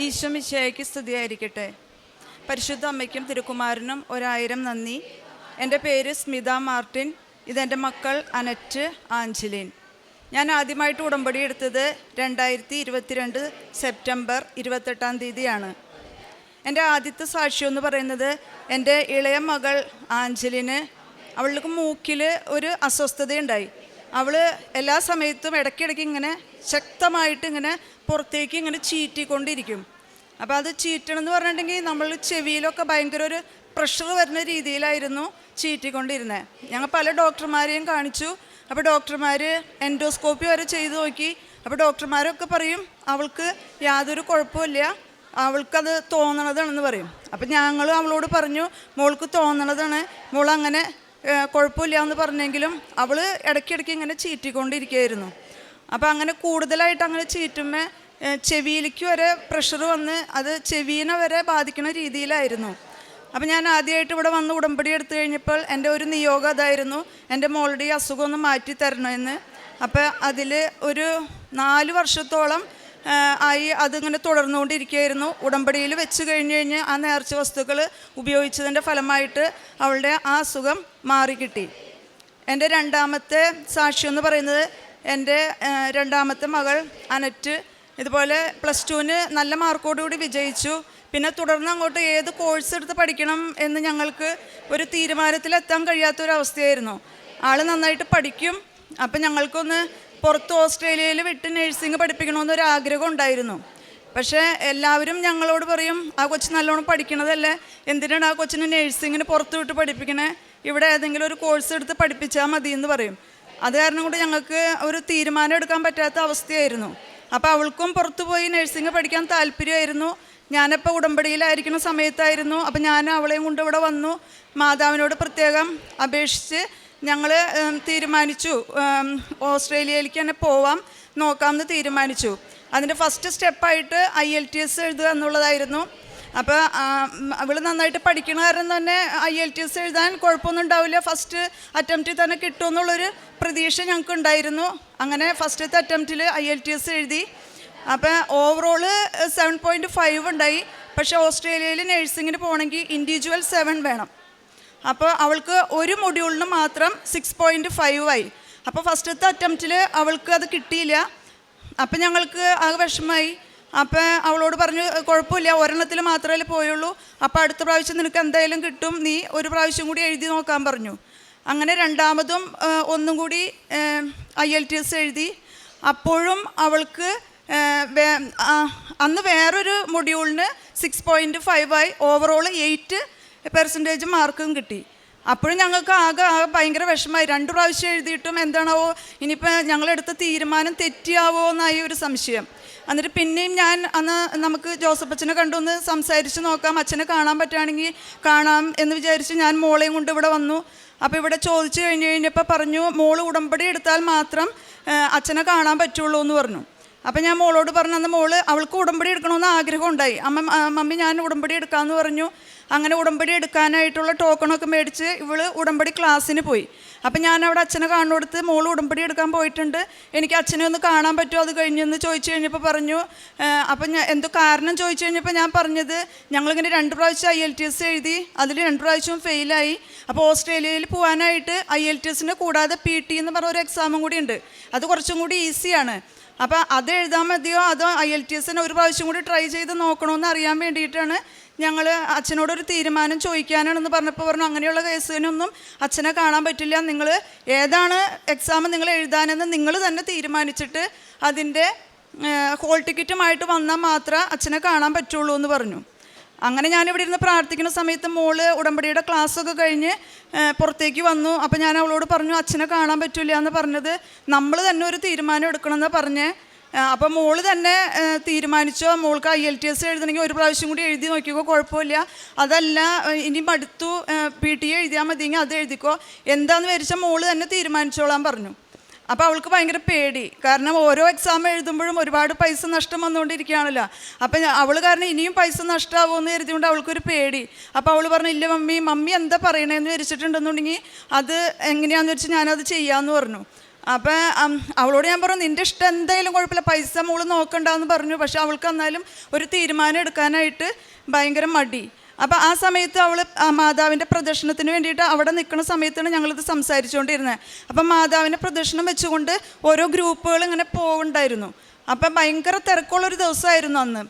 ഈശോ മിശിഹായ്ക്ക് സ്തുതിയായിരിക്കട്ടെ. പരിശുദ്ധ അമ്മയ്ക്കും തിരുക്കുമാരനും ഒരായിരം നന്ദി. എന്റെ പേര് സ്മിത മാർട്ടിൻ. ഇതെന്റെ മക്കൾ അനറ്റ് ആഞ്ചലിൻ. ഞാൻ ആദ്യമായിട്ട് ഉടമ്പടി എടുത്തത് രണ്ടായിരത്തി ഇരുപത്തിരണ്ട് സെപ്റ്റംബർ ഇരുപത്തെട്ടാം തീയതിയാണ്. എന്റെ ആദ്യത്തെ സാക്ഷ്യം എന്ന് പറയുന്നത് എന്റെ ഇളയ മകൾ ആഞ്ചലിന്. അവൾക്ക് മൂക്കിൽ ഒരു അസ്വസ്ഥതയുണ്ടായി. അവൾ എല്ലാ സമയത്തും ഇടയ്ക്കിടയ്ക്ക് ഇങ്ങനെ ശക്തമായിട്ട് ഇങ്ങനെ പുറത്തേക്ക് ഇങ്ങനെ ചീറ്റിക്കൊണ്ടിരിക്കും. അപ്പോൾ അത് ചീറ്റണം എന്ന് പറഞ്ഞിട്ടുണ്ടെങ്കിൽ നമ്മൾ ചെവിയിലൊക്കെ ഭയങ്കര ഒരു പ്രഷർ വരുന്ന രീതിയിലായിരുന്നു ചീറ്റിക്കൊണ്ടിരുന്നത് ഞങ്ങൾ പല ഡോക്ടർമാരെയും കാണിച്ചു. അപ്പോൾ ഡോക്ടർമാർ എൻഡോസ്കോപ്പി വരെ ചെയ്ത് നോക്കി. അപ്പോൾ ഡോക്ടർമാരൊക്കെ പറയും അവൾക്ക് യാതൊരു കുഴപ്പമില്ല അവൾക്കത് തോന്നണതാണെന്ന് പറയും. അപ്പം ഞങ്ങൾ അവളോട് പറഞ്ഞു മോൾക്ക് തോന്നണതാണ്. മോൾ അങ്ങനെ കുഴപ്പമില്ല എന്ന് പറഞ്ഞെങ്കിലും അവൾ ഇടയ്ക്കിടയ്ക്ക് ഇങ്ങനെ ചീറ്റിക്കൊണ്ടിരിക്കുകയായിരുന്നു. അപ്പം അങ്ങനെ കൂടുതലായിട്ട് അങ്ങനെ ചീറ്റുമ്പോൾ ചെവിയിലേക്ക് വരെ പ്രഷർ വന്ന് അത് ചെവീനെ വരെ ബാധിക്കുന്ന രീതിയിലായിരുന്നു. അപ്പം ഞാൻ ആദ്യമായിട്ട് ഇവിടെ വന്ന് ഉടമ്പടി എടുത്തു കഴിഞ്ഞപ്പോൾ എന്റെ ഒരു നിയോഗം അതായിരുന്നു. എന്റെ മോളുടെ ഈ അസുഖം ഒന്ന് മാറ്റി തരണമെന്ന് അപ്പോൾ അതിൽ ഒരു നാല് വർഷത്തോളം ആയി അതിങ്ങനെ തുടർന്നുകൊണ്ടിരിക്കുകയായിരുന്നു. ഉടമ്പടിയിൽ വെച്ച് കഴിഞ്ഞ് കഴിഞ്ഞ് ആ നേർച്ച വസ്തുക്കൾ ഉപയോഗിച്ചതിന്റെ ഫലമായിട്ട് അവളുടെ ആ അസുഖം മാറിക്കിട്ടി എന്റെ രണ്ടാമത്തെ സാക്ഷ്യം എന്ന് പറയുന്നത് എന്റെ രണ്ടാമത്തെ മകൾ അനറ്റ് ഇതുപോലെ പ്ലസ് ടുവിന് നല്ല മാർക്കോടുകൂടി വിജയിച്ചു. പിന്നെ തുടർന്ന് അങ്ങോട്ട് ഏത് കോഴ്സ് എടുത്ത് പഠിക്കണം എന്ന് ഞങ്ങൾക്ക് ഒരു തീരുമാനത്തിലെത്താൻ കഴിയാത്തൊരവസ്ഥയായിരുന്നു. ആൾ നന്നായിട്ട് പഠിക്കും. അപ്പം ഞങ്ങൾക്കൊന്ന് പുറത്ത് ഓസ്ട്രേലിയയിൽ വിട്ട് നഴ്സിംഗ് പഠിപ്പിക്കണമെന്നൊരു ആഗ്രഹം ഉണ്ടായിരുന്നു. പക്ഷേ എല്ലാവരും ഞങ്ങളോട് പറയും ആ കൊച്ചു നല്ലോണം പഠിക്കണതല്ലേ? എന്തിനാണ് ആ കൊച്ചിന് നഴ്സിങ്ങിന് പുറത്ത് വിട്ട് പഠിപ്പിക്കണേ? ഇവിടെ ഏതെങ്കിലും ഒരു കോഴ്സ് എടുത്ത് പഠിപ്പിച്ചാൽ മതി എന്ന് പറയും. അത് കാരണം കൊണ്ട് ഞങ്ങൾക്ക് ഒരു തീരുമാനം എടുക്കാൻ പറ്റാത്ത അവസ്ഥയായിരുന്നു. അപ്പോൾ അവൾക്കും പുറത്തുപോയി നഴ്സിംഗ് പഠിക്കാൻ താല്പര്യമായിരുന്നു. ഞാനപ്പോൾ ഉടമ്പടിയിലായിരിക്കുന്ന സമയത്തായിരുന്നു. അപ്പോൾ ഞാൻ അവളെയും കൊണ്ട് ഇവിടെ വന്നു. മാതാവിനോട് പ്രത്യേകം അപേക്ഷിച്ച് ഞങ്ങൾ തീരുമാനിച്ചു. ഓസ്ട്രേലിയയിലേക്ക് തന്നെ പോവാം. നോക്കാമെന്ന് തീരുമാനിച്ചു. അതിന്റെ ഫസ്റ്റ് സ്റ്റെപ്പായിട്ട് ഐ എൽ ടി എസ് എഴുതുക എന്നുള്ളതായിരുന്നു. അപ്പോൾ അവൾ നന്നായിട്ട് പഠിക്കണ കാരണം തന്നെ ഐ എൽ ടി എസ് എഴുതാൻ കുഴപ്പമൊന്നും ഉണ്ടാവില്ല. ഫസ്റ്റ് അറ്റംപ്റ്റിൽ തന്നെ കിട്ടുമെന്നുള്ളൊരു പ്രതീക്ഷ ഞങ്ങൾക്ക് ഉണ്ടായിരുന്നു അങ്ങനെ ഫസ്റ്റത്തെ അറ്റംപ്റ്റിൽ ഐ എൽ ടി എസ് എഴുതി. അപ്പോൾ ഓവറോൾ സെവൻ പോയിന്റ് ഫൈവ് ഉണ്ടായി. പക്ഷേ ഓസ്ട്രേലിയയിൽ നഴ്സിങ്ങിന് പോകണമെങ്കിൽ ഇൻഡിവിജ്വൽ സെവൻ വേണം. അപ്പോൾ അവൾക്ക് ഒരു മൊഡ്യൂളിന് മാത്രം സിക്സ് പോയിന്റ് ഫൈവ് ആയി. അപ്പോൾ ഫസ്റ്റത്തെ അറ്റംപ്റ്റിൽ അവൾക്ക് അത് കിട്ടിയില്ല. അപ്പം ഞങ്ങൾക്ക് ആകെ വിഷമമായി. അപ്പം അവളോട് പറഞ്ഞു കുഴപ്പമില്ല ഒരെണ്ണത്തിൽ മാത്രമേ പോയുള്ളൂ. അപ്പോൾ അടുത്ത പ്രാവശ്യം നിനക്ക് എന്തായാലും കിട്ടും. നീ ഒരു പ്രാവശ്യം കൂടി എഴുതി നോക്കാൻ പറഞ്ഞു. അങ്ങനെ രണ്ടാമതും ഒന്നും കൂടി ഐ എൽ ടി എസ് എഴുതി. അപ്പോഴും അവൾക്ക് അന്ന് വേറൊരു മൊഡ്യൂളിന് സിക്സ് പോയിന്റ് ഫൈവ് ആയി. ഓവറോൾ എയ്റ്റ് പെർസെന്റേജ് മാർക്കും കിട്ടി. അപ്പോഴും ഞങ്ങൾക്ക് ആകെ ആകെ ഭയങ്കര വിഷമമായി. രണ്ടു പ്രാവശ്യം എഴുതിയിട്ടും എന്താണാവോ ഇനിയിപ്പോൾ ഞങ്ങളെടുത്ത തീരുമാനം തെറ്റിയാവോ എന്നായി ഒരു സംശയം. എന്നിട്ട് പിന്നെയും ഞാൻ അന്ന് നമുക്ക് ജോസഫ് അച്ഛനെ കണ്ടുവന്ന് സംസാരിച്ച് നോക്കാം. അച്ഛനെ കാണാൻ പറ്റുകയാണെങ്കിൽ കാണാം എന്ന് വിചാരിച്ച് ഞാൻ മോളെയും കൊണ്ട് ഇവിടെ വന്നു. അപ്പോൾ ഇവിടെ ചോദിച്ചു കഴിഞ്ഞ് കഴിഞ്ഞപ്പോൾ പറഞ്ഞു മോൾ ഉടമ്പടി എടുത്താൽ മാത്രം അച്ഛനെ കാണാൻ പറ്റുള്ളൂ എന്ന് പറഞ്ഞു. അപ്പം ഞാൻ മോളോട് പറഞ്ഞു അന്ന് മോൾ അവൾക്ക് ഉടമ്പടി എടുക്കണമെന്ന് ആഗ്രഹം ഉണ്ടായി. അമ്മ മമ്മി ഞാൻ ഉടമ്പടി എടുക്കാമെന്ന് പറഞ്ഞു. അങ്ങനെ ഉടമ്പടി എടുക്കാനായിട്ടുള്ള ടോക്കണൊക്കെ മേടിച്ച് ഇവൾ ഉടമ്പടി ക്ലാസ്സിന് പോയി. അപ്പം ഞാൻ അവിടെ അച്ഛനെ കാണുകൊടുത്ത് മോൾ ഉടമ്പടി എടുക്കാൻ പോയിട്ടുണ്ട്. എനിക്ക് അച്ഛനെ ഒന്ന് കാണാൻ പറ്റുമോ? അത് കഴിഞ്ഞെന്ന് ചോദിച്ചു കഴിഞ്ഞപ്പോൾ പറഞ്ഞു അപ്പം ഞാൻ എന്തോ കാരണം? ചോദിച്ചു കഴിഞ്ഞപ്പോൾ ഞാൻ പറഞ്ഞത് ഞങ്ങളിങ്ങനെ രണ്ട് പ്രാവശ്യം ഐ എൽ ടി എസ് എഴുതി അതിൽ രണ്ട് പ്രാവശ്യവും ഫെയിലായി അപ്പോൾ ഓസ്ട്രേലിയയിൽ പോകാനായിട്ട് ഐ എൽ ടി എസിന് കൂടാതെ പി ടി എന്ന് പറഞ്ഞ ഒരു എക്സാമും കൂടി ഉണ്ട്. അത് കുറച്ചും കൂടി ഈസിയാണ് അപ്പോൾ അത് എഴുതാൻ മതിയോ? അതോ ഐ എൽ ടി എസിന് ഒരു പ്രാവശ്യം കൂടി ട്രൈ ചെയ്ത് നോക്കണമെന്ന് അറിയാൻ വേണ്ടിയിട്ടാണ് ഞങ്ങൾ അച്ഛനോടൊരു തീരുമാനം ചോദിക്കാനാണെന്ന് പറഞ്ഞപ്പോൾ പറഞ്ഞു അങ്ങനെയുള്ള കേസിനൊന്നും അച്ഛനെ കാണാൻ പറ്റില്ല. നിങ്ങൾ ഏതാണ് എക്സാം നിങ്ങൾ എഴുതാനെന്ന് നിങ്ങൾ തന്നെ തീരുമാനിച്ചിട്ട് അതിന്റെ ഹോൾ ടിക്കറ്റുമായിട്ട് വന്നാൽ മാത്രമേ അച്ഛനെ കാണാൻ പറ്റുള്ളൂ എന്ന് പറഞ്ഞു. അങ്ങനെ ഞാനിവിടെ ഇരുന്ന് പ്രാർത്ഥിക്കുന്ന സമയത്ത് മോൾ ഉടമ്പടിയുടെ ക്ലാസ്സൊക്കെ കഴിഞ്ഞ് പുറത്തേക്ക് വന്നു. അപ്പോൾ ഞാൻ അവളോട് പറഞ്ഞു അച്ഛനെ കാണാൻ പറ്റില്ല എന്ന് പറഞ്ഞത് നമ്മൾ തന്നെ ഒരു തീരുമാനം എടുക്കണമെന്ന് പറഞ്ഞ്. അപ്പോൾ മോൾ തന്നെ തീരുമാനിച്ചോ? മോൾക്ക് ഐ എൽ ടി എസ് എഴുതണമെങ്കിൽ ഒരു പ്രാവശ്യം കൂടി എഴുതി നോക്കിക്കോ കുഴപ്പമില്ല. അതല്ല ഇനി മടുത്തു പി ടി എഴുതിയാൽ മതിയെങ്കിൽ അത് എഴുതിക്കോ. എന്താണെന്ന് വിചാരിച്ചാൽ മോൾ തന്നെ തീരുമാനിച്ചോളാൻ പറഞ്ഞു. അപ്പോൾ അവൾക്ക് ഭയങ്കര പേടി. കാരണം ഓരോ എക്സാം എഴുതുമ്പോഴും ഒരുപാട് പൈസ നഷ്ടം വന്നുകൊണ്ടിരിക്കുകയാണല്ലോ. അപ്പം അവൾ കാരണം ഇനിയും പൈസ നഷ്ടമാവുമെന്ന് കരുതിയുകൊണ്ട് അവൾക്കൊരു പേടി. അപ്പോൾ അവൾ പറഞ്ഞു ഇല്ല മമ്മി മമ്മി എന്താ പറയണേന്ന് വിചാരിച്ചിട്ടുണ്ടെന്നുണ്ടെങ്കിൽ അത് എങ്ങനെയാണെന്ന് വെച്ചാൽ ഞാനത് ചെയ്യാമെന്ന് പറഞ്ഞു. അപ്പം അവളോട് ഞാൻ പറഞ്ഞു നിന്റെ ഇഷ്ടം എന്തായാലും കുഴപ്പമില്ല. പൈസ മോൾ നോക്കണ്ടെന്ന് പറഞ്ഞു. പക്ഷെ അവൾക്ക് എന്നാലും ഒരു തീരുമാനം എടുക്കാനായിട്ട് ഭയങ്കര മടി. അപ്പം ആ സമയത്ത് അവൾ മാതാവിന്റെ പ്രദർശനത്തിന് വേണ്ടിയിട്ട് അവിടെ നിൽക്കുന്ന സമയത്താണ് ഞങ്ങളിത് സംസാരിച്ചുകൊണ്ടിരുന്നത്. അപ്പം മാതാവിന്റെ പ്രദർശനം വെച്ചുകൊണ്ട് ഓരോ ഗ്രൂപ്പുകൾ ഇങ്ങനെ പോകുന്നുണ്ടായിരുന്നു അപ്പം ഭയങ്കര തിരക്കുള്ളൊരു ദിവസമായിരുന്നു അന്ന്.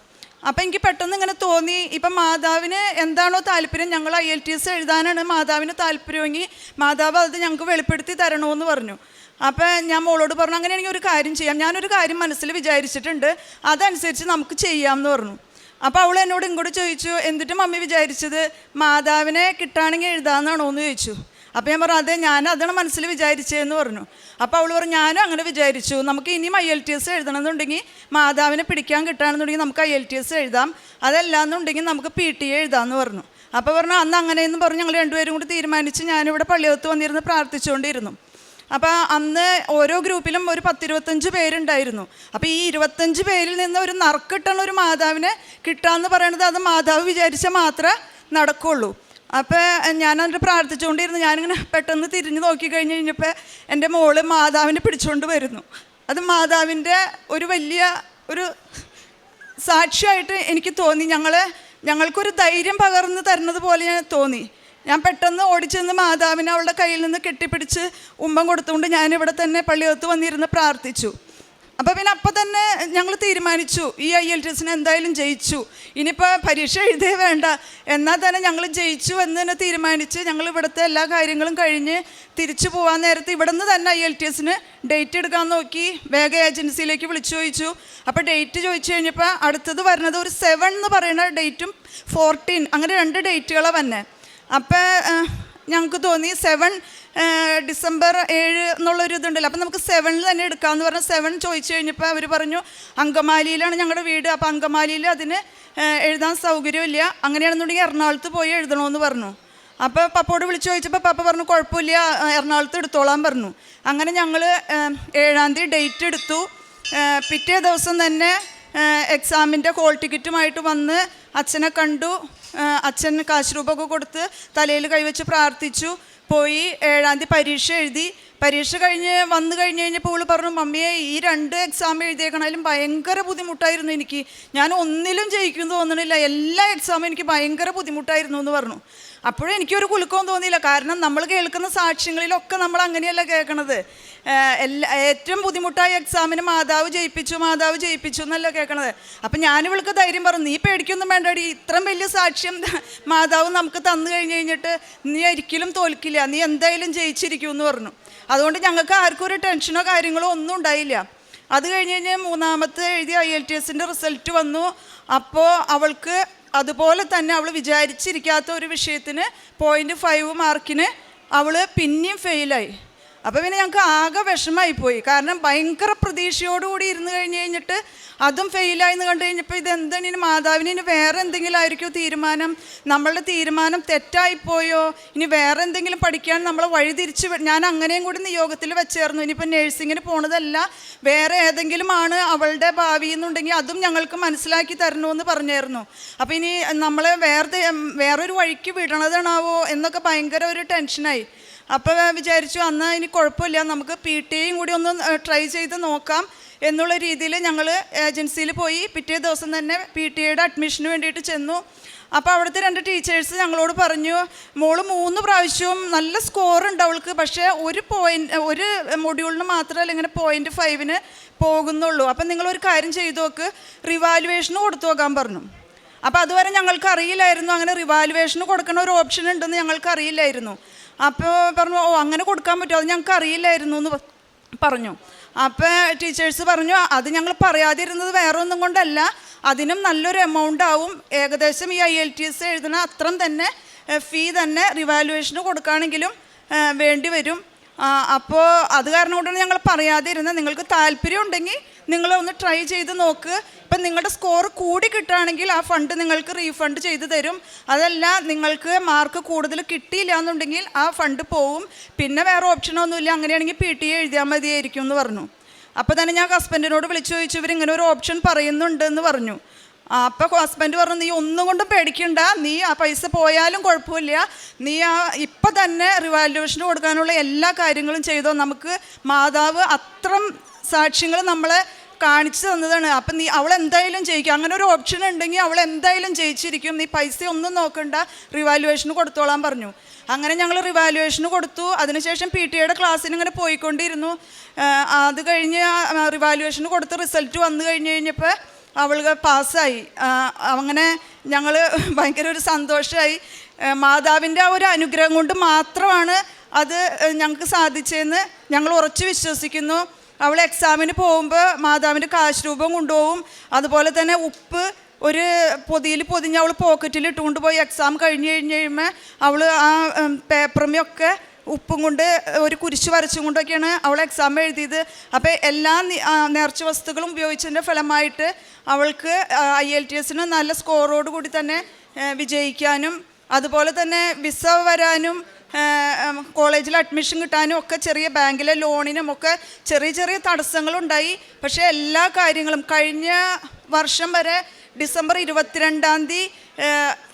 അപ്പം എനിക്ക് പെട്ടെന്ന് ഇങ്ങനെ തോന്നി ഇപ്പം മാതാവിന് എന്താണോ താല്പര്യം ഞങ്ങൾ ഐ എൽ ടി എസ് എഴുതാനാണ് മാതാവിന് താല്പര്യമെങ്കിൽ മാതാവ് അത് ഞങ്ങൾക്ക് വെളിപ്പെടുത്തി തരണമെന്ന് പറഞ്ഞു. അപ്പം ഞാൻ മോളോട് പറഞ്ഞു അങ്ങനെയാണെങ്കിൽ ഒരു കാര്യം ചെയ്യാം. ഞാനൊരു കാര്യം മനസ്സിൽ വിചാരിച്ചിട്ടുണ്ട്. അതനുസരിച്ച് നമുക്ക് ചെയ്യാമെന്ന് പറഞ്ഞു. അപ്പോൾ അവൾ എന്നോട് ഇങ്ങോട്ട് ചോദിച്ചു എന്നിട്ട് മമ്മി വിചാരിച്ചത്? മാതാവിനെ കിട്ടുകയാണെങ്കിൽ എഴുതാമെന്നാണോ എന്ന് ചോദിച്ചു. അപ്പോൾ ഞാൻ പറഞ്ഞു അതെ ഞാൻ അതാണ് മനസ്സിൽ വിചാരിച്ചതെന്ന് പറഞ്ഞു. അപ്പോൾ അവൾ പറഞ്ഞു ഞാനും അങ്ങനെ വിചാരിച്ചു. നമുക്ക് ഇനിയും ഐ എൽ ടി എസ് എഴുതണമെന്നുണ്ടെങ്കിൽ മാതാവിനെ പിടിക്കാൻ കിട്ടുകയാണെന്നുണ്ടെങ്കിൽ നമുക്ക് ഐ എൽ ടി എസ് എഴുതാം. അതല്ലാന്നുണ്ടെങ്കിൽ നമുക്ക് പി ടി എ എഴുതാമെന്ന് പറഞ്ഞു. അപ്പോൾ പറഞ്ഞു അന്ന് അങ്ങനെയെന്ന് പറഞ്ഞ് ഞങ്ങൾ രണ്ടുപേരും കൂടി തീരുമാനിച്ച് ഞാനിവിടെ പള്ളിയകത്ത് വന്നിരുന്ന് പ്രാർത്ഥിച്ചുകൊണ്ടിരുന്നു. അപ്പോൾ അന്ന് ഓരോ ഗ്രൂപ്പിലും ഒരു പത്തിരുപത്തഞ്ച് പേരുണ്ടായിരുന്നു. അപ്പോൾ ഈ ഇരുപത്തഞ്ച് പേരിൽ നിന്ന് ഒരു നറുക്കിട്ടണ ഒരു മാതാവിനെ കിട്ടാന്ന് പറയണത് അത് മാതാവ് വിചാരിച്ചാൽ മാത്രമേ നടക്കുള്ളൂ. അപ്പോൾ എന്നിട്ട് പ്രാർത്ഥിച്ചുകൊണ്ടിരുന്നു. ഞാനിങ്ങനെ പെട്ടെന്ന് തിരിഞ്ഞു നോക്കി കഴിഞ്ഞ് കഴിഞ്ഞപ്പോൾ എന്റെ മോൾ മാതാവിനെ പിടിച്ചുകൊണ്ട് വരുന്നു. അത് മാതാവിന്റെ ഒരു വലിയ ഒരു സാക്ഷിയായിട്ട് എനിക്ക് തോന്നി. ഞങ്ങൾ ഞങ്ങൾക്കൊരു ധൈര്യം പകർന്നു തരുന്നത് പോലെ ഞാൻ തോന്നി. ഞാൻ പെട്ടെന്ന് ഓടിച്ചെന്ന് മാതാവിനെ അവളുടെ കയ്യിൽ നിന്ന് കെട്ടിപ്പിടിച്ച് ഉമ്മം കൊടുത്തുകൊണ്ട് ഞാനിവിടെ തന്നെ പള്ളിയകത്ത് വന്നിരുന്ന് പ്രാർത്ഥിച്ചു. അപ്പോൾ പിന്നെ അപ്പം തന്നെ ഞങ്ങൾ തീരുമാനിച്ചു ഈ ഐ എൽ ടി എസിനെ എന്തായാലും ജയിച്ചു. ഇനിയിപ്പോൾ പരീക്ഷ എഴുതേ വേണ്ട. എന്നാൽ തന്നെ ഞങ്ങൾ ജയിച്ചു എന്ന് തന്നെ തീരുമാനിച്ച് ഞങ്ങൾ ഇവിടുത്തെ എല്ലാ കാര്യങ്ങളും കഴിഞ്ഞ് തിരിച്ചു പോകാൻ നേരത്തെ ഇവിടെ നിന്ന് തന്നെ ഐ എൽ ടി എസിന് ഡേറ്റ് എടുക്കാൻ നോക്കി. വേഗ ഏജൻസിയിലേക്ക് വിളിച്ചു ചോദിച്ചു. അപ്പോൾ ഡേറ്റ് ചോദിച്ചു കഴിഞ്ഞപ്പോൾ അടുത്തത് വരുന്നത് ഒരു സെവൻ എന്ന് പറയുന്ന ഡേറ്റും ഫോർട്ടീൻ അങ്ങനെ രണ്ട് ഡേറ്റുകളാണ് വന്നെ. അപ്പോൾ ഞങ്ങൾക്ക് തോന്നി സെവൻ ഡിസംബർ ഏഴ് എന്നുള്ളൊരു ഇതുണ്ടല്ലോ. അപ്പം നമുക്ക് സെവനിൽ തന്നെ എടുക്കാമെന്ന് പറഞ്ഞ് സെവൻ ചോദിച്ചു കഴിഞ്ഞപ്പോൾ അവർ പറഞ്ഞു അങ്കമാലിയിലാണ് ഞങ്ങളുടെ വീട്. അപ്പോൾ അങ്കമാലിയിൽ അതിന് എഴുതാൻ സൗകര്യമില്ല. അങ്ങനെയാണെന്നുണ്ടെങ്കിൽ എറണാകുളത്ത് പോയി എഴുതണമെന്ന് പറഞ്ഞു. അപ്പോൾ പപ്പോട് വിളിച്ചു ചോദിച്ചപ്പോൾ പപ്പ പറഞ്ഞു കുഴപ്പമില്ല എറണാകുളത്ത് എടുത്തോളാൻ പറഞ്ഞു. അങ്ങനെ ഞങ്ങൾ ഏഴാം തീയതി ഡേറ്റ് എടുത്തു. പിറ്റേ ദിവസം തന്നെ എക്സാമിന്റെ ഹോൾ ടിക്കറ്റുമായിട്ട് വന്ന് അച്ഛനെ കണ്ടു. അച്ഛൻ കാശ് രൂപമൊക്കെ കൊടുത്ത് തലയിൽ കൈവച്ച് പ്രാർത്ഥിച്ചു. പോയി ഏഴാം തീയതി പരീക്ഷ എഴുതി. പരീക്ഷ കഴിഞ്ഞ് വന്നു കഴിഞ്ഞ് കഴിഞ്ഞപ്പോൾ ഇവൾ പറഞ്ഞു മമ്മിയെ ഈ രണ്ട് എക്സാം എഴുതിയേക്കണാലും ഭയങ്കര ബുദ്ധിമുട്ടായിരുന്നു എനിക്ക്. ഞാൻ ഒന്നിലും ജയിക്കുമെന്ന് തോന്നണില്ല. എല്ലാ എക്സാമും എനിക്ക് ഭയങ്കര ബുദ്ധിമുട്ടായിരുന്നു എന്ന് പറഞ്ഞു. അപ്പോഴും എനിക്കൊരു കുലുക്കവും തോന്നിയില്ല. കാരണം നമ്മൾ കേൾക്കുന്ന സാക്ഷ്യങ്ങളിലൊക്കെ നമ്മൾ അങ്ങനെയല്ല കേൾക്കണത്. എല്ലാ ഏറ്റവും ബുദ്ധിമുട്ടായ എക്സാമിന് മാതാവ് ജയിപ്പിച്ചു മാതാവ് ജയിപ്പിച്ചു എന്നല്ല കേൾക്കണത്. അപ്പം ഞാനിവൾക്ക് ധൈര്യം പറഞ്ഞു നീ പേടിക്കൊന്നും വേണ്ടടി. ഇത്രയും വലിയ സാക്ഷ്യം മാതാവ് നമുക്ക് തന്നു കഴിഞ്ഞ് കഴിഞ്ഞിട്ട് നീ ഒരിക്കലും തോൽക്കില്ല. നീ എന്തായാലും ജയിച്ചിരിക്കും എന്ന് പറഞ്ഞു. അതുകൊണ്ട് ഞങ്ങൾക്ക് ആർക്കും ഒരു ടെൻഷനോ കാര്യങ്ങളോ ഒന്നും ഉണ്ടായില്ല. അത് കഴിഞ്ഞ് കഴിഞ്ഞ് മൂന്നാമത്തെ എഴുതി ഐ എൽ ടി എസിന്റെ റിസൾട്ട് വന്നു. അപ്പോൾ അവൾക്ക് അതുപോലെ തന്നെ അവൾ വിചാരിച്ചിരിക്കാത്ത ഒരു വിഷയത്തിന് പോയിന്റ് ഫൈവ് മാർക്കിന് അവൾ പിന്നെയും ഫെയിലായി അപ്പോൾ പിന്നെ ഞങ്ങൾക്ക് ആകെ വിഷമായി പോയി കാരണം ഭയങ്കര പ്രതീക്ഷയോടുകൂടി ഇരുന്ന് കഴിഞ്ഞ് കഴിഞ്ഞിട്ട് അതും ഫെയിലായി എന്ന് കണ്ടു കഴിഞ്ഞപ്പോൾ ഇത് എന്താണ് ഇനി മാതാവിന് ഇനി വേറെ എന്തെങ്കിലും ആയിരിക്കുമോ തീരുമാനം? നമ്മളുടെ തീരുമാനം തെറ്റായിപ്പോയോ? ഇനി വേറെ എന്തെങ്കിലും പഠിക്കാൻ നമ്മളെ വഴി തിരിച്ച് ഞാൻ അങ്ങനെയും കൂടി നിയോഗത്തിൽ വെച്ചേർന്നു. ഇനിയിപ്പോൾ നഴ്സിങ്ങിന് പോണതല്ല. വേറെ ഏതെങ്കിലും ആണ് അവളുടെ ഭാവി എന്നുണ്ടെങ്കിൽ അതും ഞങ്ങൾക്ക് മനസ്സിലാക്കി തരണമെന്ന് പറഞ്ഞായിരുന്നു. അപ്പോൾ ഇനി നമ്മളെ വേറെ വേറൊരു വഴിക്ക് വിടണതാണാവോ എന്നൊക്കെ ഭയങ്കര ഒരു ടെൻഷനായി അപ്പോൾ വിചാരിച്ചു അന്ന് ഇനി കുഴപ്പമില്ല നമുക്ക് പി ടിയും കൂടി ഒന്ന് ട്രൈ ചെയ്ത് നോക്കാം. എന്നുള്ള രീതിയിൽ ഞങ്ങൾ ഏജൻസിയിൽ പോയി പിറ്റേ ദിവസം തന്നെ പി ടി എയുടെ അഡ്മിഷന് വേണ്ടിയിട്ട് ചെന്നു. അപ്പോൾ അവിടുത്തെ രണ്ട് ടീച്ചേഴ്സ് ഞങ്ങളോട് പറഞ്ഞു മോൾ മൂന്ന് പ്രാവശ്യവും നല്ല സ്കോർ ഉണ്ട് അവൾക്ക് പക്ഷേ ഒരു പോയിന്റ് ഒരു മൊഡ്യൂളിന് മാത്രമല്ല ഇങ്ങനെ പോയിന്റ് ഫൈവിന് പോകുന്നുള്ളൂ. അപ്പം നിങ്ങളൊരു കാര്യം ചെയ്തു നോക്ക് റിവാലുവേഷന് കൊടുത്തു നോക്കാൻ പറഞ്ഞു. അപ്പോൾ അതുവരെ ഞങ്ങൾക്ക് അറിയില്ലായിരുന്നു അങ്ങനെ റിവാലുവേഷന് കൊടുക്കണ ഒരു ഓപ്ഷൻ ഉണ്ടെന്ന് ഞങ്ങൾക്ക് അറിയില്ലായിരുന്നു അപ്പോൾ പറഞ്ഞു ഓ അങ്ങനെ കൊടുക്കാൻ പറ്റുമോ? അത് ഞങ്ങൾക്ക് അറിയില്ലായിരുന്നു എന്ന് പറഞ്ഞു. അപ്പോൾ ടീച്ചേഴ്സ് പറഞ്ഞു അത് ഞങ്ങൾ പറയാതിരുന്നത് വേറെ ഒന്നും കൊണ്ടല്ല. അതിനും നല്ലൊരു എമൗണ്ട് ആവും. ഏകദേശം ഈ ഐ എൽ ടി എസ് എഴുതുന്ന അത്രയും തന്നെ ഫീ തന്നെ റിവാലുവേഷന് കൊടുക്കുകയാണെങ്കിലും വേണ്ടി വരും. അപ്പോൾ അത് കാരണം കൊണ്ടാണ് ഞങ്ങൾ പറയാതിരുന്നത്. നിങ്ങൾക്ക് താല്പര്യം ഉണ്ടെങ്കിൽ നിങ്ങൾ ഒന്ന് ട്രൈ ചെയ്ത് നോക്ക്. ഇപ്പം നിങ്ങളുടെ സ്കോർ കൂടി കിട്ടുകയാണെങ്കിൽ ആ ഫണ്ട് നിങ്ങൾക്ക് റീഫണ്ട് ചെയ്ത് തരും. അതല്ല നിങ്ങൾക്ക് മാർക്ക് കൂടുതൽ കിട്ടിയില്ല എന്നുണ്ടെങ്കിൽ ആ ഫണ്ട് പോവും. പിന്നെ വേറെ ഓപ്ഷനൊന്നുമില്ല അങ്ങനെയാണെങ്കിൽ പി ടി എഴുതിയാൽ മതിയായിരിക്കും എന്ന് പറഞ്ഞു. അപ്പോൾ തന്നെ ഞാൻ ഹസ്ബൻഡിനോട് വിളിച്ചു ചോദിച്ചു ഇവരിങ്ങനെ ഒരു ഓപ്ഷൻ പറയുന്നുണ്ട് എന്ന് പറഞ്ഞു. അപ്പോൾ ഹസ്ബൻഡ് പറഞ്ഞു നീ ഒന്നും കൊണ്ടും പേടിക്കണ്ട. നീ ആ പൈസ പോയാലും കുഴപ്പമില്ല. നീ ആ ഇപ്പം തന്നെ റിവാലുവേഷൻ കൊടുക്കാനുള്ള എല്ലാ കാര്യങ്ങളും ചെയ്തോ. നമുക്ക് മാതാവ് അത്രം സാക്ഷ്യങ്ങൾ നമ്മളെ കാണിച്ചു തന്നതാണ്. അപ്പം നീ അവൾ എന്തായാലും ജയിക്കും. അങ്ങനെ ഒരു ഓപ്ഷൻ ഉണ്ടെങ്കിൽ അവൾ എന്തായാലും ജയിച്ചിരിക്കും. നീ പൈസ ഒന്നും നോക്കണ്ട. റിവാലുവേഷന് കൊടുത്തോളാൻ പറഞ്ഞു. അങ്ങനെ ഞങ്ങൾ റിവാലുവേഷന് കൊടുത്തു. അതിനുശേഷം പി ടി എയുടെ ക്ലാസ്സിന് ഇങ്ങനെ പോയിക്കൊണ്ടിരുന്നു. അത് കഴിഞ്ഞ് റിവാലുവേഷന് കൊടുത്ത് റിസൾട്ട് വന്നു കഴിഞ്ഞ് കഴിഞ്ഞപ്പോൾ അവൾക്ക് പാസ്സായി. അങ്ങനെ ഞങ്ങൾ ഭയങ്കര ഒരു സന്തോഷമായി മാതാവിന്റെ ആ ഒരു അനുഗ്രഹം കൊണ്ട് മാത്രമാണ് അത് ഞങ്ങൾക്ക് സാധിച്ചതെന്ന് ഞങ്ങൾ ഉറച്ചു വിശ്വസിക്കുന്നു. അവൾ എക്സാമിന് പോകുമ്പോൾ മാതാവിന്റെ കാശ് രൂപം കൊണ്ടുപോകും. അതുപോലെ തന്നെ ഉപ്പ് ഒരു പൊതിയിൽ പൊതിഞ്ഞ് അവൾ പോക്കറ്റിൽ ഇട്ടുകൊണ്ട് പോയി എക്സാം കഴിഞ്ഞ് കഴിഞ്ഞ് കഴിയുമ്പോൾ അവൾ ആ പേപ്പറുമൊക്കെ ഉപ്പും കൊണ്ട് ഒരു കുരിശ് വരച്ചും കൊണ്ടൊക്കെയാണ് അവൾ എക്സാം എഴുതിയത്. അപ്പോൾ എല്ലാ നേർച്ച വസ്തുക്കളും ഉപയോഗിച്ചതിന്റെ ഫലമായിട്ട് അവൾക്ക് ഐ എൽ ടി എസിന് നല്ല സ്കോറോട് കൂടി തന്നെ വിജയിക്കാനും അതുപോലെ തന്നെ വിസ വരാനും കോളേജിൽ അഡ്മിഷൻ കിട്ടാനും ഒക്കെ ചെറിയ ബാങ്കിലെ ലോണിനും ഒക്കെ ചെറിയ ചെറിയ തടസ്സങ്ങളുണ്ടായി. പക്ഷേ എല്ലാ കാര്യങ്ങളും കഴിഞ്ഞ വർഷം വരെ ഡിസംബർ ഇരുപത്തിരണ്ടാം തീയതി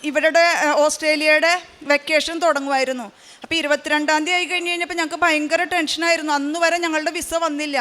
ഇവരുടെ ഓസ്ട്രേലിയയുടെ വെക്കേഷൻ തുടങ്ങുമായിരുന്നു. അപ്പോൾ ഇരുപത്തിരണ്ടാം തീയതി ആയി കഴിഞ്ഞ് കഴിഞ്ഞപ്പോൾ ഞങ്ങൾക്ക് ഭയങ്കര ടെൻഷനായിരുന്നു അന്ന് വരെ ഞങ്ങളുടെ വിസ വന്നില്ല.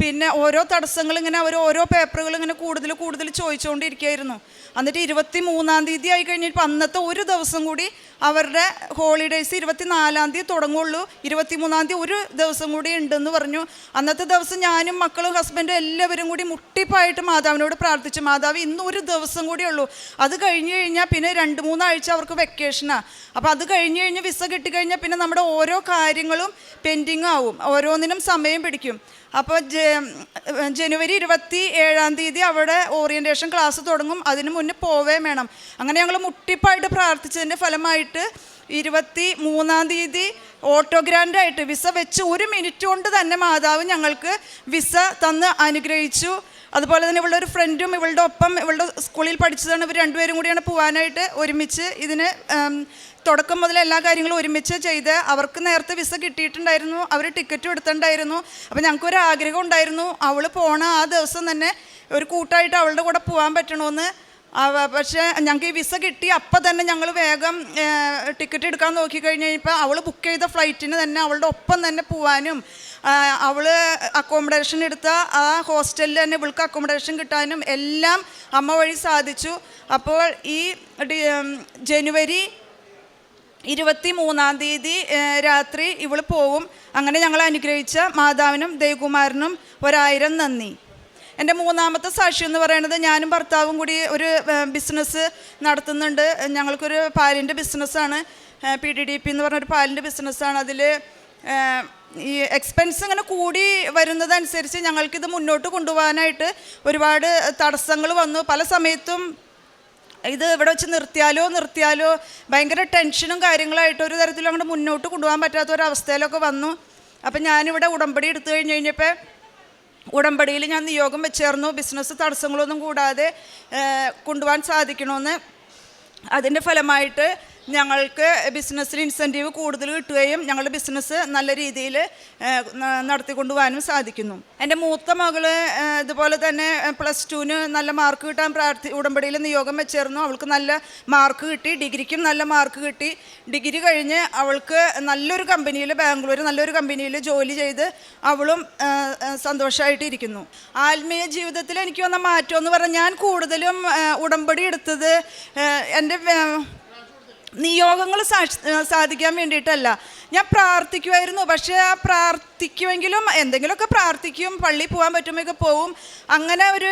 പിന്നെ ഓരോ തടസ്സങ്ങൾ ഇങ്ങനെ അവർ ഓരോ പേപ്പറുകൾ ഇങ്ങനെ കൂടുതൽ കൂടുതൽ ചോദിച്ചുകൊണ്ടിരിക്കുകയായിരുന്നു എന്നിട്ട് ഇരുപത്തി മൂന്നാം തീയതി ആയി കഴിഞ്ഞിട്ട് അന്നത്തെ ഒരു ദിവസം കൂടി അവരുടെ ഹോളിഡേയ്സ് ഇരുപത്തി നാലാം തീയതി തുടങ്ങുള്ളൂ. ഇരുപത്തി മൂന്നാം തീയതി ഒരു ദിവസം കൂടി ഉണ്ടെന്ന് പറഞ്ഞു. അന്നത്തെ ദിവസം ഞാനും മക്കളും ഹസ്ബൻഡും എല്ലാവരും കൂടി മുട്ടിപ്പായിട്ട് മാതാവിനോട് പ്രാർത്ഥിച്ചു. മാതാവ് ഇന്ന് ഒരു ദിവസം കൂടി ഉള്ളൂ. അത് കഴിഞ്ഞ് കഴിഞ്ഞാൽ പിന്നെ രണ്ട് മൂന്നാഴ്ച അവർക്ക് വെക്കേഷനാണ് അപ്പോൾ അത് കഴിഞ്ഞ് കഴിഞ്ഞ് വിസ കിട്ടിക്കഴിഞ്ഞാൽ പിന്നെ നമ്മുടെ ഓരോ കാര്യങ്ങളും പെൻഡിങ് ആവും. ഓരോന്നിനും സമയം പിടിക്കും. അപ്പോൾ ജനുവരി ഇരുപത്തി ഏഴാം തീയതി അവിടെ ഓറിയന്റേഷൻ ക്ലാസ് തുടങ്ങും. അതിന് മുന്നേ പോവേ വേണം. അങ്ങനെ ഞങ്ങൾ മുട്ടിപ്പായിട്ട് പ്രാർത്ഥിച്ചതിന്റെ ഫലമായിട്ട് ഇരുപത്തി മൂന്നാം തീയതി ഓട്ടോഗ്രാൻഡായിട്ട് വിസ വെച്ച് ഒരു മിനിറ്റ് കൊണ്ട് തന്നെ മാതാവ് ഞങ്ങൾക്ക് വിസ തന്ന് അനുഗ്രഹിച്ചു. അതുപോലെ തന്നെ ഇവളുടെ ഒരു ഫ്രണ്ടും ഇവളുടെ ഒപ്പം ഇവളുടെ സ്കൂളിൽ പഠിച്ചതാണ് ഇവർ രണ്ടുപേരും കൂടിയാണ് പോകാനായിട്ട് ഒരുമിച്ച് ഇതിന് തുടക്കം മുതൽ എല്ലാ കാര്യങ്ങളും ഒരുമിച്ച് ചെയ്ത് അവർക്ക് നേരത്തെ വിസ കിട്ടിയിട്ടുണ്ടായിരുന്നു അവർ ടിക്കറ്റും എടുത്തിട്ടുണ്ടായിരുന്നു. അപ്പോൾ ഞങ്ങൾക്കൊരു ആഗ്രഹം ഉണ്ടായിരുന്നു അവൾ പോണ ആ ദിവസം തന്നെ ഒരു കൂട്ടായിട്ട് അവളുടെ കൂടെ പോകാൻ പറ്റണമെന്ന് പക്ഷേ ഞങ്ങൾക്ക് ഈ വിസ കിട്ടി അപ്പം തന്നെ ഞങ്ങൾ വേഗം ടിക്കറ്റ് എടുക്കാൻ നോക്കിക്കഴിഞ്ഞ് കഴിഞ്ഞപ്പോൾ അവൾ ബുക്ക് ചെയ്ത ഫ്ലൈറ്റിന് തന്നെ അവളുടെ ഒപ്പം തന്നെ പോവാനും അവൾ അക്കോമഡേഷൻ എടുത്ത ആ ഹോസ്റ്റലിൽ തന്നെ ഇവൾക്ക് അക്കോമഡേഷൻ കിട്ടാനും എല്ലാം അമ്മ വഴി സാധിച്ചു. അപ്പോൾ ഈ ജനുവരി ഇരുപത്തി മൂന്നാം തീയതി രാത്രി ഇവൾ പോവും. അങ്ങനെ ഞങ്ങൾ അനുഗ്രഹിച്ച മാതാവിനും ദേവകുമാരനും ഒരായിരം നന്ദി. എന്റെ മൂന്നാമത്തെ സാക്ഷി എന്ന് പറയുന്നത് ഞാനും ഭർത്താവും കൂടി ഒരു ബിസിനസ് നടത്തുന്നുണ്ട്. ഞങ്ങൾക്കൊരു പാലിന്റെ ബിസിനസ്സാണ് പി ഡി ഡി പി എന്ന് പറഞ്ഞൊരു പാലിന്റെ ബിസിനസ്സാണ് അതിൽ ഈ എക്സ്പെൻസ് ഇങ്ങനെ കൂടി വരുന്നതനുസരിച്ച് ഞങ്ങൾക്കിത് മുന്നോട്ട് കൊണ്ടുപോകാനായിട്ട് ഒരുപാട് തടസ്സങ്ങൾ വന്നു. പല സമയത്തും ഇത് ഇവിടെ വെച്ച് നിർത്തിയാലോ നിർത്തിയാലോ ഭയങ്കര ടെൻഷനും കാര്യങ്ങളായിട്ട് ഒരു തരത്തിലും അങ്ങോട്ട് മുന്നോട്ട് കൊണ്ടുപോകാൻ പറ്റാത്ത ഒരു അവസ്ഥയിലൊക്കെ വന്നു. അപ്പം ഞാനിവിടെ ഉടമ്പടി എടുത്തു കഴിഞ്ഞ് കഴിഞ്ഞപ്പോൾ ഉടമ്പടിയിൽ ഞാൻ നിയോഗം വെച്ചേർന്നു. ബിസിനസ് തടസ്സങ്ങളൊന്നും കൂടാതെ കൊണ്ടുപോകാൻ സാധിക്കണമെന്ന്. അതിന്റെ ഫലമായിട്ട് ഞങ്ങൾക്ക് ബിസിനസ്സിൽ ഇൻസെന്റീവ് കൂടുതൽ കിട്ടുകയും ഞങ്ങളുടെ ബിസിനസ് നല്ല രീതിയിൽ നടത്തിക്കൊണ്ടുപോകാനും സാധിക്കുന്നു. എന്റെ മൂത്ത മകൾ ഇതുപോലെ തന്നെ പ്ലസ് ടുവിന് നല്ല മാർക്ക് കിട്ടാൻ പ്രാർത്ഥി ഉടമ്പടിയിൽ നിയോഗം വെച്ചേർന്നു അവൾക്ക് നല്ല മാർക്ക് കിട്ടി. ഡിഗ്രിക്കും നല്ല മാർക്ക് കിട്ടി. ഡിഗ്രി കഴിഞ്ഞ് അവൾക്ക് നല്ലൊരു കമ്പനിയിൽ ബാംഗ്ലൂർ നല്ലൊരു കമ്പനിയിൽ ജോലി ചെയ്ത് അവളും സന്തോഷമായിട്ടിരിക്കുന്നു ആത്മീയ ജീവിതത്തിൽ എനിക്ക് വന്ന മാറ്റം എന്ന് പറഞ്ഞാൽ ഞാൻ കൂടുതലും ഉടമ്പടി എടുത്തത് എന്റെ നിയോഗങ്ങൾ സാധിക്കാൻ വേണ്ടിയിട്ടല്ല. ഞാൻ പ്രാർത്ഥിക്കുമായിരുന്നു പക്ഷേ ആ പ്രാർത്ഥിക്കുമെങ്കിലും എന്തെങ്കിലുമൊക്കെ പ്രാർത്ഥിക്കും പള്ളിയിൽ പോകാൻ പറ്റുമ്പോൾ പോവും. അങ്ങനെ ഒരു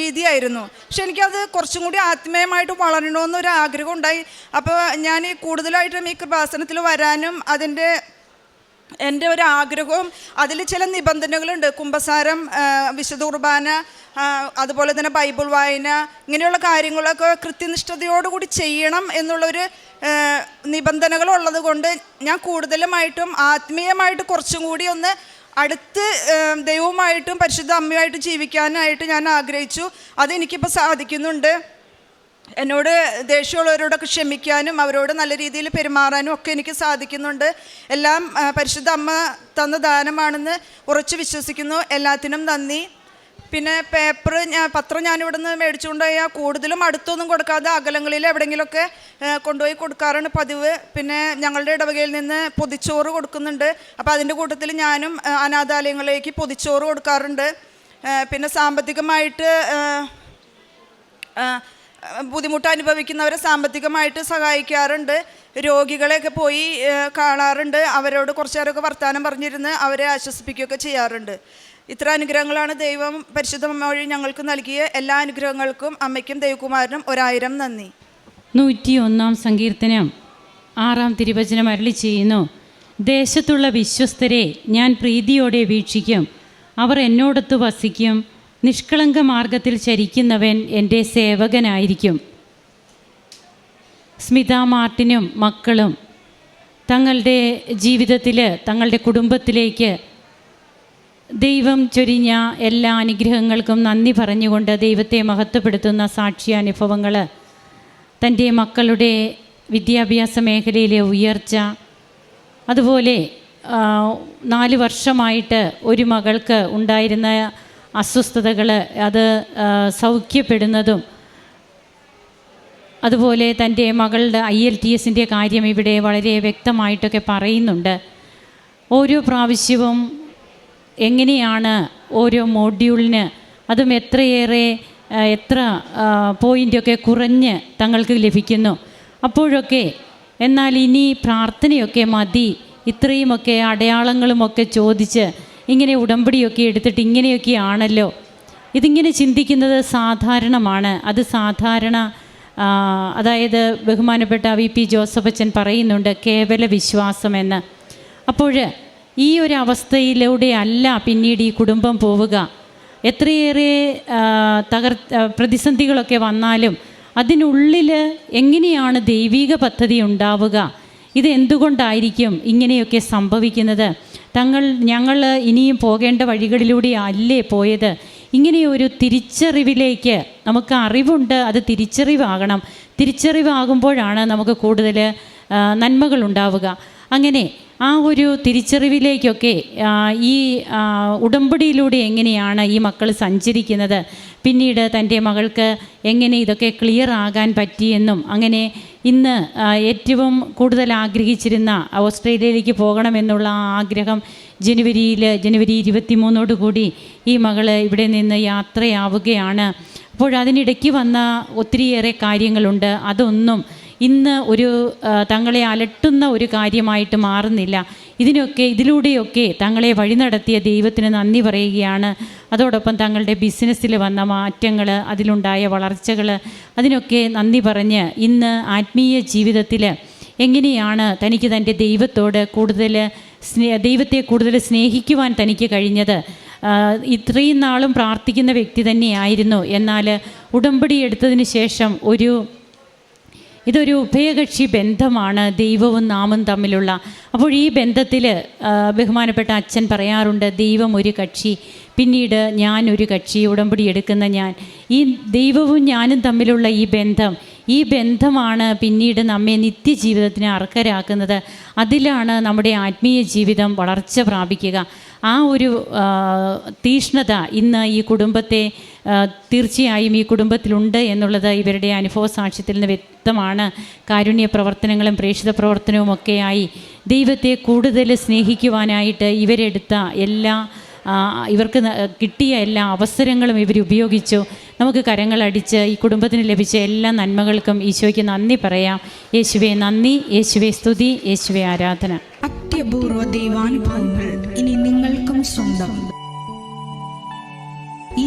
രീതിയായിരുന്നു. പക്ഷെ എനിക്കത് കുറച്ചും കൂടി ആത്മീയമായിട്ട് വളരണമെന്നൊരു ആഗ്രഹം ഉണ്ടായി. അപ്പോൾ ഞാൻ കൂടുതലായിട്ടും ഈ കൃപാസനത്തിൽ വരാനും അതിന്റെ എന്റെ ഒരു ആഗ്രഹവും അതിൽ ചില നിബന്ധനകളുണ്ട്. കുംഭസാരം വിശുദ്ധ കുർബാന അതുപോലെ തന്നെ ബൈബിൾ വായന ഇങ്ങനെയുള്ള കാര്യങ്ങളൊക്കെ കൃത്യനിഷ്ഠതയോടുകൂടി ചെയ്യണം എന്നുള്ളൊരു നിബന്ധനകളുള്ളത് കൊണ്ട് ഞാൻ കൂടുതലുമായിട്ടും ആത്മീയമായിട്ട് കുറച്ചും കൂടി ഒന്ന് അടുത്ത് ദൈവവുമായിട്ടും പരിശുദ്ധ അമ്മയുമായിട്ടും ജീവിക്കാനായിട്ട് ഞാൻ ആഗ്രഹിച്ചു. അതെനിക്കിപ്പോൾ സാധിക്കുന്നുണ്ട്. എന്നോട് ദേഷ്യമുള്ളവരോടൊക്കെ ക്ഷമിക്കാനും അവരോട് നല്ല രീതിയിൽ പെരുമാറാനും ഒക്കെ എനിക്ക് സാധിക്കുന്നുണ്ട്. എല്ലാം പരിശുദ്ധ അമ്മ തന്ന ദാനമാണെന്ന് ഉറച്ചു വിശ്വസിക്കുന്നു. എല്ലാത്തിനും നന്ദി. പിന്നെ പേപ്പർ ഞാൻ പത്രം ഞാൻ ഇവിടെ നിന്ന് മേടിച്ചുകൊണ്ട് പോയാൽ കൂടുതലും അടുത്തൊന്നും കൊടുക്കാതെ അകലങ്ങളിൽ എവിടെയെങ്കിലുമൊക്കെ കൊണ്ടുപോയി കൊടുക്കാറാണ് പതിവ്. പിന്നെ ഞങ്ങളുടെ ഇടവകയിൽ നിന്ന് പൊതിച്ചോറ് കൊടുക്കുന്നുണ്ട്. അപ്പോൾ അതിന്റെ കൂട്ടത്തിൽ ഞാനും അനാഥാലയങ്ങളിലേക്ക് പൊതിച്ചോറ് കൊടുക്കാറുണ്ട്. പിന്നെ സാമ്പത്തികമായിട്ട് ബുദ്ധിമുട്ട് അനുഭവിക്കുന്നവരെ സാമ്പത്തികമായിട്ട് സഹായിക്കാറുണ്ട്. രോഗികളെയൊക്കെ പോയി കാണാറുണ്ട്. അവരോട് കുറച്ച് നേരമൊക്കെ വർത്തമാനം പറഞ്ഞിരുന്ന് അവരെ ആശ്വസിപ്പിക്കുകയൊക്കെ ചെയ്യാറുണ്ട്. ഇത്ര അനുഗ്രഹങ്ങളാണ് ദൈവം പരിശുദ്ധ വഴി ഞങ്ങൾക്ക് നൽകിയ എല്ലാ അനുഗ്രഹങ്ങൾക്കും അമ്മയ്ക്കും ദൈവകുമാരനും ഒരായിരം നന്ദി. നൂറ്റി ഒന്നാം സങ്കീർത്തനം ആറാം തിരുവചനം അരളി ചെയ്യുന്നു. ദേശത്തുള്ള വിശ്വസ്തരെ ഞാൻ പ്രീതിയോടെ വീക്ഷിക്കും. അവർ എന്നോടൊത്ത് വസിക്കും. നിഷ്കളങ്ക മാർഗത്തിൽ ചരിക്കുന്നവൻ എന്റെ സേവകനായിരിക്കും. സ്മിത മാർട്ടിനും മക്കളും തങ്ങളുടെ ജീവിതത്തിൽ തങ്ങളുടെ കുടുംബത്തിലേക്ക് ദൈവം ചൊരിഞ്ഞ എല്ലാ അനുഗ്രഹങ്ങൾക്കും നന്ദി പറഞ്ഞുകൊണ്ട് ദൈവത്തെ മഹത്വപ്പെടുത്തുന്ന സാക്ഷ്യാനുഭവങ്ങൾ തന്റെ മക്കളുടെ വിദ്യാഭ്യാസ മേഖലയിലെ ഉയർച്ച അതുപോലെ നാല് വർഷമായിട്ട് ഒരു മകൾക്ക് ഉണ്ടായിരുന്ന അസ്വസ്ഥതകൾ അത് സൗഖ്യപ്പെടുന്നതും അതുപോലെ തന്റെ മകളുടെ ഐ എൽ ടി എസിന്റെ കാര്യം ഇവിടെ വളരെ വ്യക്തമായിട്ടൊക്കെ പറയുന്നുണ്ട്. ഓരോ പ്രാവശ്യവും എങ്ങനെയാണ് ഓരോ മോഡ്യൂളിന് അതും എത്രയേറെ എത്ര പോയിന്റൊക്കെ കുറഞ്ഞ് തങ്ങൾക്ക് ലഭിക്കുന്നു. അപ്പോഴൊക്കെ എന്നാൽ ഇനി പ്രാർത്ഥനയൊക്കെ മതി ഇത്രയുമൊക്കെ അടയാളങ്ങളുമൊക്കെ ചോദിച്ച് ഇങ്ങനെ ഉടമ്പടിയൊക്കെ എടുത്തിട്ട് ഇങ്ങനെയൊക്കെ ഇങ്ങനെയൊക്കെയാണല്ലോ ഇതിങ്ങനെ ചിന്തിക്കുന്നത് സാധാരണമാണ്. അത് സാധാരണ അതായത് ബഹുമാനപ്പെട്ട വി പി ജോസഫച്ചൻ പറയുന്നുണ്ട് കേവല വിശ്വാസമെന്ന്. അപ്പോൾ ഈ ഒരു അവസ്ഥയിലൂടെ അല്ല പിന്നീട് ഈ കുടുംബം പോവുക. എത്രയേറെ തകർ പ്രതിസന്ധികളൊക്കെ വന്നാലും അതിനുള്ളിൽ എങ്ങനെയാണ് ദൈവിക പദ്ധതി ഉണ്ടാവുക? ഇത് എന്തുകൊണ്ടായിരിക്കും ഇങ്ങനെയൊക്കെ സംഭവിക്കുന്നത്? തങ്ങൾ ഞങ്ങൾ ഇനിയും പോകേണ്ട വഴികളിലൂടെ അല്ലേ പോയത്? ഇങ്ങനെയൊരു തിരിച്ചറിവിലേക്ക് നമുക്ക് അറിവുണ്ട് അത് തിരിച്ചറിവാകണം. തിരിച്ചറിവാകുമ്പോഴാണ് നമുക്ക് കൂടുതൽ നന്മകളുണ്ടാവുക അങ്ങനെ ആ ഒരു തിരിച്ചറിവിലേക്കൊക്കെ ഈ ഉടമ്പടിയിലൂടെ എങ്ങനെയാണ് ഈ മക്കൾ സഞ്ചരിക്കുന്നത്? പിന്നീട് തന്റെ മകൾക്ക് എങ്ങനെ ഇതൊക്കെ ക്ലിയർ ആകാൻ പറ്റിയെന്നും അങ്ങനെ ഇന്ന് ഏറ്റവും കൂടുതൽ ആഗ്രഹിച്ചിരുന്ന ഓസ്ട്രേലിയയിലേക്ക് പോകണമെന്നുള്ള ആ ആഗ്രഹം ജനുവരിയിൽ ജനുവരി ഇരുപത്തി മൂന്നോടുകൂടി ഈ മകൾ ഇവിടെ നിന്ന് യാത്രയാവുകയാണ്. അപ്പോൾ അതിനിടയ്ക്ക് വന്ന ഒത്തിരിയേറെ കാര്യങ്ങളുണ്ട്. അതൊന്നും ഇന്ന് ഒരു തങ്ങളെ അലട്ടുന്ന ഒരു കാര്യമായിട്ട് മാറുന്നില്ല. ഇതിനൊക്കെ ഇതിലൂടെയൊക്കെ തങ്ങളെ വഴി നടത്തിയ ദൈവത്തിന് നന്ദി പറയുകയാണ്. അതോടൊപ്പം തങ്ങളുടെ ബിസിനസ്സിൽ വന്ന മാറ്റങ്ങൾ അതിലുണ്ടായ വളർച്ചകൾ അതിനൊക്കെ നന്ദി പറഞ്ഞ് ഇന്ന് ആത്മീയ ജീവിതത്തിൽ എങ്ങനെയാണ് തനിക്ക് തന്റെ ദൈവത്തോട് കൂടുതൽ സ്നേ ദൈവത്തെ കൂടുതൽ സ്നേഹിക്കുവാൻ തനിക്ക് കഴിഞ്ഞത്? ഇത്രയും നാളും പ്രാർത്ഥിക്കുന്ന വ്യക്തി തന്നെയായിരുന്നു. എന്നാൽ ഉടമ്പടി എടുത്തതിന് ശേഷം ഒരു ഇതൊരു ഉഭയകക്ഷി ബന്ധമാണ് ദൈവവും നാമും തമ്മിലുള്ള. അപ്പോൾ ഈ ബന്ധത്തിൽ ബഹുമാനപ്പെട്ട അച്ഛൻ പറയാറുണ്ട് ദൈവം ഒരു കക്ഷി പിന്നീട് ഞാൻ ഒരു കക്ഷി ഉടമ്പടി എടുക്കുന്ന ഞാൻ. ഈ ദൈവവും ഞാനും തമ്മിലുള്ള ഈ ബന്ധം ഈ ബന്ധമാണ് പിന്നീട് നമ്മെ നിത്യജീവിതത്തിന് അർഹരാക്കുന്നത്. അതിലാണ് നമ്മുടെ ആത്മീയ ജീവിതം വളർച്ച പ്രാപിക്കുക. ആ ഒരു തീഷ്ണത ഇന്ന് ഈ കുടുംബത്തെ തീർച്ചയായും ഈ കുടുംബത്തിലുണ്ട് എന്നുള്ളത് ഇവരുടെ അനുഭവ സാക്ഷ്യത്തിൽ നിന്ന് വ്യക്തമാണ്. കാരുണ്യ പ്രവർത്തനങ്ങളും പ്രേക്ഷിത പ്രവർത്തനവും ഒക്കെയായി ദൈവത്തെ കൂടുതൽ സ്നേഹിക്കുവാനായിട്ട് ഇവരെടുത്ത എല്ലാ ഇവർക്ക് കിട്ടിയ എല്ലാ അവസരങ്ങളും ഇവർ ഉപയോഗിച്ചു. നമുക്ക് കരങ്ങളടിച്ച് ഈ കുടുംബത്തിന് ലഭിച്ച എല്ലാ നന്മകൾക്കും ഈശോയ്ക്ക് നന്ദി പറയാം. യേശുവെ നന്ദി. യേശുവെ സ്തുതി. യേശുവെ ആരാധന. അത്യപൂർവ ദൈവാനുഭവങ്ങൾ ഇനി നിങ്ങൾക്കും സ്വന്തം. ഈ